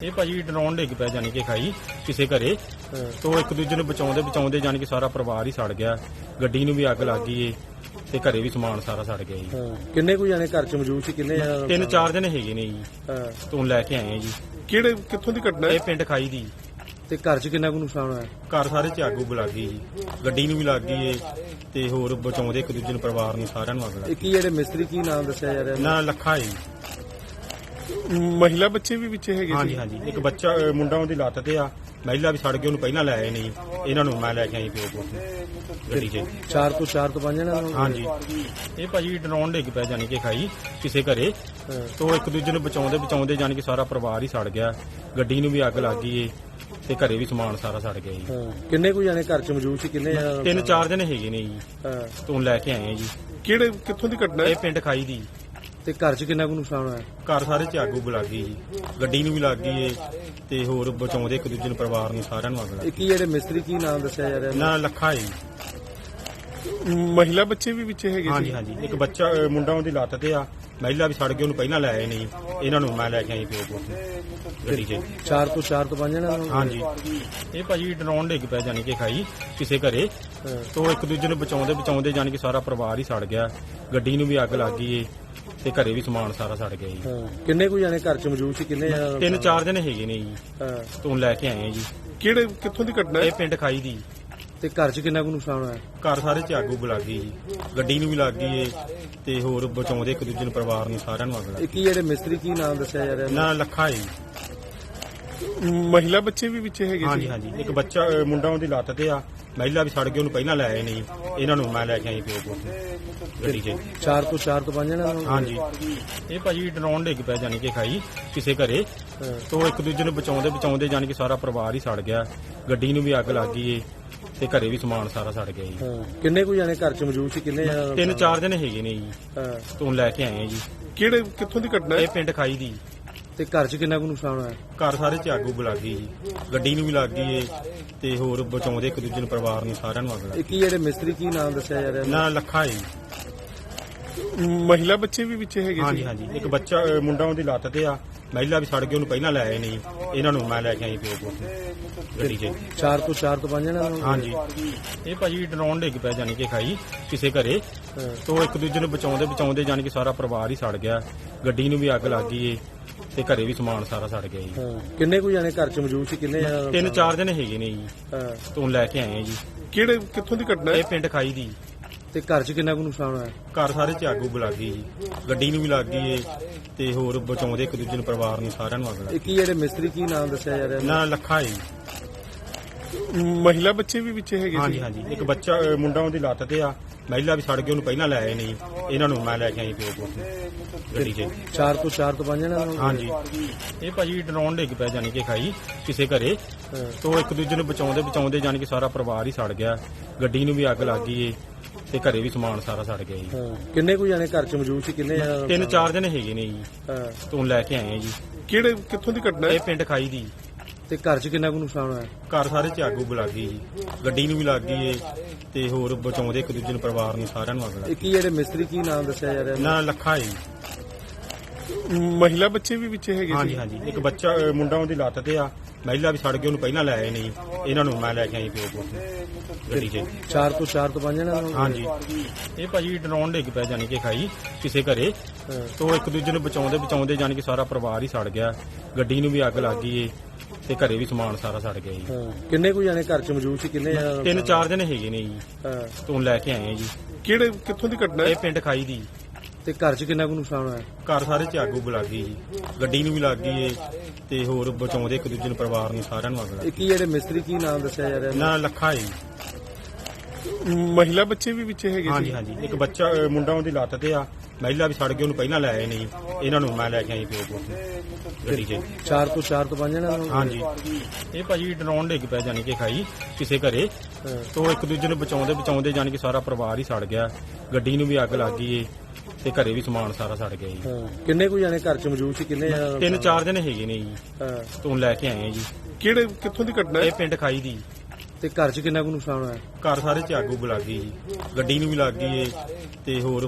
ਇਹ ਭਾਜੀ ਡਰੋਨ ਡਿੱਗ ਪਿਆ ਜਾਨੀ ਕਿ ਖਾਈ ਕਿਸੇ ਘਰੇ। ਤੋਂ ਇੱਕ ਦੂਜੇ ਨੂੰ ਬਚਾਉਂਦੇ ਬਚਾਉਂਦੇ ਜਾਨੀ ਕਿ ਸਾਰਾ ਪਰਿਵਾਰ ਹੀ ਸੜ ਗਿਆ। ਗੱਡੀ ਨੂੰ ਵੀ ਅੱਗ ਲੱਗ ਗਈ ਏ ਤੇ ਘਰੇ ਵੀ ਸਮਾਨ ਸਾਰਾ ਸੜ ਗਿਆ ਜੀ। ਕਿੰਨੇ ਕੁ ਜਾਣੇ ਘਰ ਚ ਮੌਜੂਦ ਸੀ? ਕਿੰਨੇ ਜਾਣੇ ਤਿੰਨ ਚਾਰ ਦਿਨ ਹੈਗੇ ਨੇ ਜੀ। ਤੋਂ ਲੈ ਕੇ ਆਏ ਆ ਜੀ। ਕਿਹੜੇ ਕਿੱਥੋਂ ਦੀ ਘਟਨਾ ਇਹ ਪਿੰਡ ਖਾਈ ਦੀ। ਤੇ ਘਰ ਚ ਕਿੰਨਾ ਕੁ ਨੁਕਸਾਨ ਹੋਇਆ? ਘਰ ਸਾਰੇ ਚ ਅੱਗ ਲੱਗ ਗਈ ਜੀ। ਗੱਡੀ ਨੂੰ ਵੀ ਲੱਗ ਗਈ ਏ ਤੇ ਹੋਰ ਬਚਾਉਂਦੇ ਇੱਕ ਦੂਜੇ ਨੂੰ ਪਰਿਵਾਰ ਨੂੰ ਸਾਰਿਆਂ ਨੂੰ ਅੱਗ ਲੱਗ ਇਹ ਕੀ ਜਿਹੜੇ ਮਿਸਤਰੀ ਕੀ ਨਾਮ ਦੱਸਿਆ ਜਾ ਗਈ ਰਿਹਾ? ਨਾ ਲੱਖਾ ਜੀ। ਮਹਿਲਾ ਬੱਚੇ ਵੀ ਵਿੱਚ ਹੈਗੇ ਹਾਂਜੀ ਸੀ? ਹਾਂਜੀ। ਇੱਕ ਬੱਚਾ ਅ, ਮੁੰਡਾ ਉਹਦੀ ਲੱਤ ਤੇ ਆ। ਮਹਿਲਾ ਵੀ ਸੜ ਗਈ ਉਹਨੂੰ ਪਹਿਲਾਂ ਲੈ ਆਏ ਨਹੀਂ ਇਹਨਾਂ ਨੂੰ ਮੈਂ ਲੈ ਕੇ ਆਈ ਪਿਓ ਕੋਲ ਗੱਡੀ 'ਚ ਚਾਰ ਤੋਂ ਚਾਰ ਤੋਂ ਪੰਜ ਜਣੇ? ਹਾਂਜੀ। ਇਹ ਭਾਜੀ ਡਰੋਨ ਡਿੱਗ ਪਿਆ ਜਾਨੀ ਕਿ ਖਾਈ ਕਿਸੇ ਘਰੇ। ਤੋਂ ਇੱਕ ਦੂਜੇ ਨੂੰ ਬਚਾਉਂਦੇ ਬਚਾਉਂਦੇ ਜਾਨੀ ਕਿ ਸਾਰਾ ਪਰਿਵਾਰ ਹੀ ਸੜ ਗਿਆ। ਗੱਡੀ ਨੂੰ ਵੀ ਅੱਗ ਲੱਗ ਗਈ ਏ ਤੇ ਘਰੇ ਵੀ ਸਮਾਨ ਸਾਰਾ ਸੜ ਗਿਆ ਜੀ। ਹਾਂ। ਕਿੰਨੇ ਕੁ ਜਾਣੇ ਘਰ ਚ ਮੌਜੂਦ ਸੀ? ਕਿੰਨੇ ਜਾਣੇ ਤਿੰਨ ਚਾਰ ਦਿਨ ਹੈਗੇ ਨੇ ਜੀ। ਹਾਂ। ਤੋਂ ਲੈ ਕੇ ਆਏ ਆ ਜੀ। ਕਿਹੜੇ ਕਿੱਥੋਂ ਦੀ ਘਟਨਾ ਹੈ? ਇਹ ਪਿੰਡ ਖਾਈ ਦੀ। ਤੇ ਘਰ ਚ ਕਿੰਨਾ ਕੁ ਨੁਕਸਾਨ ਹੋਇਆ? ਘਰ ਸਾਰੇ ਚ ਅੱਗ ਉੱਗ ਲੱਗ ਗਈ ਜੀ। ਗੱਡੀ ਨੂੰ ਵੀ ਲੱਗ ਗਈ ਏ ਤੇ ਹੋਰ ਬਚਾਉਂਦੇ ਇੱਕ ਦੂਜੇ ਨੂੰ ਪਰਿਵਾਰ ਨੂੰ ਸਾਰਿਆਂ ਨੂੰ ਅੱਗ ਲੱਗ ਇਹ ਕੀ ਜਿਹੜੇ ਮਿਸਤਰੀ ਕੀ ਨਾਮ ਦੱਸਿਆ ਜਾ ਰਿਹਾ? ਗਈ ਨਾ ਲੱਖਾ ਏ ਜੀ। ਮਹਿਲਾ ਬੱਚੇ ਵੀ ਵਿੱਚ ਹੈਗੇ ਹਾਂਜੀ ਸੀ? ਹਾਂਜੀ। ਇੱਕ ਬੱਚਾ ਅ, ਮੁੰਡਾ ਉਹਦੀ ਲੱਤ ਤੇ ਆ। ਮਹਿਲਾ ਵੀ ਸੜ ਗਈ ਉਹਨੂੰ ਪਹਿਲਾਂ ਲੈ ਆਏ ਨਹੀਂ ਇਹਨਾਂ ਨੂੰ ਮੈਂ ਲੈ ਕੇ ਆਈ ਪਿਓ ਕੋਲ ਗੱਡੀ 'ਚ। ਚਾਰ ਤੋਂ ਚਾਰ ਤੋਂ ਪੰਜ ਜਣੇ ਹੋਣਗੇ? ਹਾਂਜੀ। ਇਹ ਭਾਜੀ ਡਰੋਨ ਡਿੱਗ ਪਿਆ ਜਾਨੀ ਕਿ ਖਾਈ ਕਿਸੇ ਘਰੇ। ਤੋਂ ਇੱਕ ਦੂਜੇ ਨੂੰ ਬਚਾਉਂਦੇ ਬਚਾਉਂਦੇ ਜਾਨੀ ਕਿ ਸਾਰਾ ਪਰਿਵਾਰ ਹੀ ਸੜ ਗਿਆ। ਗੱਡੀ ਨੂੰ ਵੀ ਅੱਗ ਲੱਗ ਗਈ ਏ ਤੇ ਘਰੇ ਵੀ ਸਮਾਨ ਸਾਰਾ ਸੜ ਗਿਆ ਜੀ। ਹਾਂ। ਕਿੰਨੇ ਕੁ ਜਾਣੇ ਘਰ ਚ ਮੌਜੂਦ ਸੀ? ਕਿੰਨੇ ਜਾਣੇ ਤਿੰਨ ਚਾਰ ਦਿਨ ਹੈਗੇ ਨੇ ਜੀ। ਹਾਂ। ਤੋਂ ਲੈ ਕੇ ਆਏ ਆ ਜੀ। ਕਿਹੜੇ ਕਿੱਥੋਂ ਦੀ ਘਟਨਾ ਹੈ? ਇਹ ਪਿੰਡ ਖਾਈ ਦੀ। ਤੇ ਘਰ ਚ ਕਿੰਨਾ ਕੁ ਨੁਕਸਾਨ ਹੋਇਆ? ਘਰ ਸਾਰੇ ਚ ਉੱਗ ਲੱਗ ਗਈ ਜੀ। ਗੱਡੀ ਨੂੰ ਵੀ ਲੱਗ ਗਈ ਏ ਤੇ ਹੋਰ ਬਚਾਉਂਦੇ ਇੱਕ ਦੂਜੇ ਨੂੰ ਪਰਿਵਾਰ ਨੂੰ ਸਾਰਿਆਂ ਨੂੰ ਅੱਗ ਲੱਗ ਇਹ ਕੀ ਜਿਹੜੇ ਮਿਸਤਰੀ ਕੀ ਨਾਮ ਦੱਸਿਆ ਜਾ ਰਿਹਾ? ਨਾ ਲੱਖਾ ਜੀ। ਮਹਿਲਾ ਬੱਚੇ ਵੀ ਵਿੱਚ ਹੈਗੇ ਹਾਂਜੀ ਸੀ? ਹਾਂਜੀ। ਇੱਕ ਬੱਚਾ ਅ, ਮੁੰਡਾ ਉਹਦੀ ਲੱਤ ਤੇ ਆ। ਮਹਿਲਾ ਵੀ ਸੜ ਗਈ ਉਹਨੂੰ ਪਹਿਲਾਂ ਲੈ ਆਏ ਨਹੀਂ ਇਹਨਾਂ ਨੂੰ ਮੈਂ ਲੈ ਕੇ ਆਈ ਪਿਓ ਕੋਲ ਗੱਡੀ 'ਚ। ਚਾਰ ਤੋਂ ਚਾਰ ਤੋਂ ਪੰਜ ਜਣੇ ਹੋਣਗੇ? ਹਾਂਜੀ। ਇਹ ਭਾਜੀ ਡਰੋਨ ਡਿੱਗ ਪਿਆ ਜਾਨੀ ਕਿ ਖਾਈ ਕਿਸੇ ਘਰੇ। ਤੋਂ ਇੱਕ ਦੂਜੇ ਨੂੰ ਬਚਾਉਂਦੇ ਬਚਾਉਂਦੇ ਜਾਨੀ ਕਿ ਸਾਰਾ ਪਰਿਵਾਰ ਹੀ ਸੜ ਗਿਆ। ਗੱਡੀ ਨੂੰ ਵੀ ਅੱਗ ਲੱਗ ਗਈ ਏ ਤੇ ਘਰੇ ਵੀ ਸਮਾਨ ਸਾਰਾ ਸੜ ਗਿਆ ਜੀ। ਹਾਂ। ਕਿੰਨੇ ਕੁ ਜਾਣੇ ਘਰ ਚ ਮੌਜੂਦ ਸੀ? ਕਿੰਨੇ ਜਾਣੇ ਤਿੰਨ ਚਾਰ ਦਿਨ ਹੈਗੇ ਨੇ ਜੀ। ਹਾਂ। ਤੋਂ ਲੈ ਕੇ ਆਏ ਆ ਜੀ। ਕਿਹੜੇ ਕਿੱਥੋਂ ਦੀ ਘਟਨਾ ਹੈ? ਇਹ ਪਿੰਡ ਖਾਈ ਦੀ। ਤੇ ਘਰ ਚ ਕਿੰਨਾ ਕੁ ਨੁਕਸਾਨ ਹੋਇਆ? ਘਰ ਸਾਰੇ ਚ ਅੱਗ ਉੱਗ ਲੱਗ ਗਈ ਜੀ। ਗੱਡੀ ਨੂੰ ਵੀ ਲੱਗ ਗਈ ਏ ਤੇ ਹੋਰ ਬਚਾਉਂਦੇ ਇੱਕ ਦੂਜੇ ਨੂੰ ਪਰਿਵਾਰ ਨੂੰ ਸਾਰਿਆਂ ਨੂੰ ਅੱਗ ਲੱਗ ਇਹ ਕੀ ਜਿਹੜੇ ਮਿਸਤਰੀ ਕੀ ਨਾਮ ਦੱਸਿਆ ਜਾ ਰਿਹਾ ਗਈ ਨਾ ਲੱਖਾ ਏ ਜੀ। ਮਹਿਲਾ ਬੱਚੇ ਵੀ ਵਿੱਚ ਹੈਗੇ ਹਾਂਜੀ ਸੀ? ਹਾਂਜੀ। ਇੱਕ ਬੱਚਾ ਅ, ਮੁੰਡਾ ਉਹਦੀ ਲੱਤ ਤੇ ਆ। ਮਹਿਲਾ ਵੀ ਸੜ ਗਈ ਉਹਨੂੰ ਪਹਿਲਾਂ ਲੈ ਆਏ ਨਹੀਂ ਇਹਨਾਂ ਨੂੰ ਮੈਂ ਲੈ ਕੇ ਆਈ ਪਿਓ ਕੋਲ ਗੱਡੀ 'ਚ। ਚਾਰ ਤੋਂ ਚਾਰ ਤੋਂ ਪੰਜ ਜਣੇ ਹੋਣਗੇ? ਹਾਂਜੀ। ਇਹ ਭਾਜੀ ਡਰੋਨ ਡਿੱਗ ਪਿਆ ਜਾਨੀ ਕਿ ਖਾਈ ਕਿਸੇ ਘਰੇ। ਹਾਂ। ਤੋਂ ਇੱਕ ਦੂਜੇ ਨੂੰ ਬਚਾਉਂਦੇ ਬਚਾਉਂਦੇ ਜਾਨੀ ਕਿ ਸਾਰਾ ਪਰਿਵਾਰ ਹੀ ਸੜ ਗਿਆ। ਗੱਡੀ ਨੂੰ ਵੀ ਅੱਗ ਲੱਗ ਗਈ ਏ। ਤੇ ਘਰੇ ਵੀ ਸਮਾਨ ਸਾਰਾ ਸੜ ਗਿਆ ਜੀ। ਹਾਂ। ਕਿੰਨੇ ਕੁ ਜਾਣੇ ਘਰ ਚ ਮੌਜੂਦ ਸੀ? ਕਿੰਨੇ ਜਾਣੇ ਤਿੰਨ ਚਾਰ ਦਿਨ ਹੈਗੇ ਨੇ ਜੀ। ਹਾਂ। ਤੋਂ ਲੈ ਕੇ ਆਏ ਆ ਜੀ। ਕਿਹੜੇ ਕਿੱਥੋਂ ਦੀ ਘਟਨਾ ਹੈ? ਇਹ ਪਿੰਡ ਖਾਈ ਦੀ। ਤੇ ਘਰ ਚ ਕਿੰਨਾ ਕੁ ਨੁਕਸਾਨ ਹੋਇਆ? ਘਰ ਸਾਰੇ ਚ ਅੱਗ ਉੱਗ ਲੱਗ ਗਈ ਜੀ। ਗੱਡੀ ਨੂੰ ਵੀ ਲੱਗ ਗਈ ਏ ਤੇ ਹੋਰ ਬਚਾਉਂਦੇ ਇੱਕ ਦੂਜੇ ਨੂੰ ਪਰਿਵਾਰ ਨੂੰ ਸਾਰਿਆਂ ਨੂੰ ਅੱਗ ਲੱਗ ਇਹ ਕੀ ਜਿਹੜੇ ਮਿਸਤਰੀ ਕੀ ਨਾਮ ਦੱਸਿਆ ਜਾ ਰਿਹਾ? ਗਈ ਨਾ ਲੱਖਾ ਏ ਜੀ। ਮਹਿਲਾ ਬੱਚੇ ਵੀ ਵਿੱਚ ਹੈਗੇ ਹਾਂਜੀ ਸੀ? ਹਾਂਜੀ। ਇੱਕ ਬੱਚਾ ਅ, ਮੁੰਡਾ ਉਹਦੀ ਲੱਤ ਤੇ ਆ। ਮਹਿਲਾ ਵੀ ਸੜ ਗਈ ਉਹਨੂੰ ਪਹਿਲਾਂ ਲੈ ਆਏ ਨਹੀਂ ਇਹਨਾਂ ਨੂੰ ਮੈਂ ਲੈ ਕੇ ਆਈ ਪਿਓ ਕੋਲ ਗੱਡੀ 'ਚ। ਚਾਰ ਤੋਂ ਚਾਰ ਤੋਂ ਪੰਜ ਜਣੇ ਹੋਣਗੇ? ਹਾਂਜੀ। ਇਹ ਭਾਜੀ ਡਰੋਨ ਡਿੱਗ ਪਿਆ ਜਾਨੀ ਕਿ ਖਾਈ ਕਿਸੇ ਘਰੇ। ਤੋਂ ਇੱਕ ਦੂਜੇ ਨੂੰ ਬਚਾਉਂਦੇ ਬਚਾਉਂਦੇ ਜਾਨੀ ਕਿ ਸਾਰਾ ਪਰਿਵਾਰ ਹੀ ਸੜ ਗਿਆ। ਗੱਡੀ ਨੂੰ ਵੀ ਅੱਗ ਲੱਗ ਗਈ ਏ ਤੇ ਘਰੇ ਵੀ ਸਮਾਨ ਸਾਰਾ ਸੜ ਗਿਆ ਜੀ। ਹਾਂ। ਕਿੰਨੇ ਕੁ ਜਾਣੇ ਘਰ ਚ ਮੌਜੂਦ ਸੀ? ਕਿੰਨੇ ਜਾਣੇ ਤਿੰਨ ਚਾਰ ਦਿਨ ਹੈਗੇ ਨੇ ਜੀ। ਹਾਂ। ਤੋਂ ਲੈ ਕੇ ਆਏ ਆ ਜੀ। ਕਿਹੜੇ ਕਿੱਥੋਂ ਦੀ ਘਟਨਾ ਹੈ? ਇਹ ਪਿੰਡ ਖਾਈ ਦੀ। ਤੇ ਘਰ ਚ ਕਿੰਨਾ ਕੁ ਨੁਕਸਾਨ ਹੋਇਆ? ਘਰ ਸਾਰੇ ਚ ਅੱਗ ਉੱਗ ਲੱਗ ਗਈ ਜੀ। ਗੱਡੀ ਨੂੰ ਵੀ ਲੱਗ ਗਈ ਏ ਤੇ ਹੋਰ ਬਚਾਉਂਦੇ ਇੱਕ ਦੂਜੇ ਨੂੰ ਪਰਿਵਾਰ ਨੂੰ ਸਾਰਿਆਂ ਨੂੰ ਅੱਗ ਲੱਗ ਇਹ ਕੀ ਜਿਹੜੇ ਮਿਸਤਰੀ ਕੀ ਨਾਮ ਦੱਸਿਆ ਜਾ ਗਈ ਰਿਹਾ? ਨਾ ਲੱਖਾ ਏ ਜੀ। ਮਹਿਲਾ ਬੱਚੇ ਵੀ ਵਿੱਚ ਹੈਗੇ ਹਾਂਜੀ ਸੀ? ਹਾਂਜੀ ਇੱਕ ਬੱਚਾ ਅ, ਮੁੰਡਾ ਉਹਦੀ ਲੱਤ ਤੇ ਆ। ਮਹਿਲਾ ਵੀ ਸੜ ਗਈ ਉਹਨੂੰ ਪਹਿਲਾਂ ਲੈ ਆਏ ਨਹੀਂ ਇਹਨਾਂ ਨੂੰ ਮੈਂ ਲੈ ਕੇ ਆਈ ਪਿਓ ਕੋਲ ਗੱਡੀ 'ਚ ਚਾਰ ਤੋਂ ਚਾਰ ਤੋਂ ਪੰਜ ਜਣੇ ਹੋਣਗੇ? ਹਾਂਜੀ। ਇਹ ਭਾਜੀ ਡਰੋਨ ਡਿੱਗ ਪਿਆ ਜਾਨੀ ਕਿ ਖਾਈ ਕਿਸੇ ਘਰੇ। ਹਾਂ। ਤੋਂ ਇੱਕ ਦੂਜੇ ਨੂੰ ਬਚਾਉਂਦੇ ਬਚਾਉਂਦੇ ਜਾਨੀ ਕਿ ਸਾਰਾ ਪਰਿਵਾਰ ਹੀ ਸੜ ਗਿਆ। ਗੱਡੀ ਨੂੰ ਵੀ ਅੱਗ ਲੱਗ ਗਈ ਏ ਤੇ ਘਰੇ ਵੀ ਸਮਾਨ ਸਾਰਾ ਸੜ ਗਿਆ ਜੀ। ਹਾਂ। ਕਿੰਨੇ ਕੁ ਜਾਣੇ ਘਰ ਚ ਮੌਜੂਦ ਸੀ? ਕਿੰਨੇ ਜਾਣੇ ਤਿੰਨ ਚਾਰ ਦਿਨ ਹੈਗੇ ਨੇ ਜੀ। ਹਾਂ। ਤੋਂ ਲੈ ਕੇ ਆਏ ਆ ਜੀ। ਕਿਹੜੇ ਕਿੱਥੋਂ ਦੀ ਘਟਨਾ ਹੈ? ਇਹ ਪਿੰਡ ਖਾਈ ਦੀ। ਤੇ ਘਰ ਚ ਕਿੰਨਾ ਕੁ ਨੁਕਸਾਨ ਹੋਇਆ? ਘਰ ਸਾਰੇ ਚ ਅੱਗ ਉੱਗ ਲੱਗ ਗਈ ਜੀ। ਗੱਡੀ ਨੂੰ ਵੀ ਲੱਗ ਗਈ ਏ ਤੇ ਹੋਰ ਬਚਾਉਂਦੇ ਇੱਕ ਦੂਜੇ ਨੂੰ ਪਰਿਵਾਰ ਨੂੰ ਸਾਰਿਆਂ ਨੂੰ ਅੱਗ ਲੱਗ ਇਹ ਕੀ ਜਿਹੜੇ ਮਿਸਤਰੀ ਕੀ ਨਾਮ ਦੱਸਿਆ ਜਾ ਰਿਹਾ? ਗਈ ਨਾ ਲੱਖਾ ਏ ਜੀ। ਮਹਿਲਾ ਬੱਚੇ ਵੀ ਵਿੱਚ ਹੈਗੇ ਹਾਂਜੀ ਸੀ? ਹਾਂਜੀ ਇੱਕ ਬੱਚਾ ਅ, ਮੁੰਡਾ ਉਹਦੀ ਲੱਤ ਤੇ ਆ। ਮਹਿਲਾ ਵੀ ਸੜ ਗਈ ਉਹਨੂੰ ਪਹਿਲਾਂ ਲੈ ਆਏ ਨਹੀਂ ਇਹਨਾਂ ਨੂੰ ਮੈਂ ਲੈ ਕੇ ਆਈ ਪਿਓ ਕੋਲ ਗੱਡੀ 'ਚ। ਚਾਰ ਤੋਂ ਚਾਰ ਤੋਂ ਪੰਜ ਜਣੇ ਹੋਣਗੇ? ਹਾਂਜੀ। ਇਹ ਭਾਜੀ ਡਰੋਨ ਡਿੱਗ ਪਿਆ ਜਾਨੀ ਕਿ ਖਾਈ ਕਿਸੇ ਘਰੇ। ਤੋਂ ਇੱਕ ਦੂਜੇ ਨੂੰ ਬਚਾਉਂਦੇ ਬਚਾਉਂਦੇ ਜਾਨੀ ਕਿ ਸਾਰਾ ਪਰਿਵਾਰ ਹੀ ਸੜ ਗਿਆ। ਗੱਡੀ ਨੂੰ ਵੀ ਅੱਗ ਲੱਗ ਗਈ ਏ ਤੇ ਘਰੇ ਵੀ ਸਮਾਨ ਸਾਰਾ ਸੜ ਗਿਆ ਜੀ। ਹਾਂ। ਕਿੰਨੇ ਕੁ ਜਾਣੇ ਘਰ ਚ ਮੌਜੂਦ ਸੀ? ਕਿੰਨੇ ਜਾਣੇ? ਤਿੰਨ ਚਾਰ ਦਿਨ ਹੈਗੇ ਨੇ ਜੀ। ਹਾਂ। ਤੋਂ ਲੈ ਕੇ ਆਏ ਆ ਜੀ। ਕਿਹੜੇ ਕਿੱਥੋਂ ਦੀ ਘਟਨਾ ਹੈ? ਇਹ ਪਿੰਡ ਖਾਈ ਦੀ। ਤੇ ਘਰ ਚ ਕਿੰਨਾ ਕੁ ਨੁਕਸਾਨ ਹੋਇਆ? ਘਰ ਸਾਰੇ ਚ ਅੱਗ ਉੱਗ ਲੱਗ ਗਈ ਜੀ। ਗੱਡੀ ਨੂੰ ਵੀ ਲੱਗ ਗਈ ਏ ਤੇ ਹੋਰ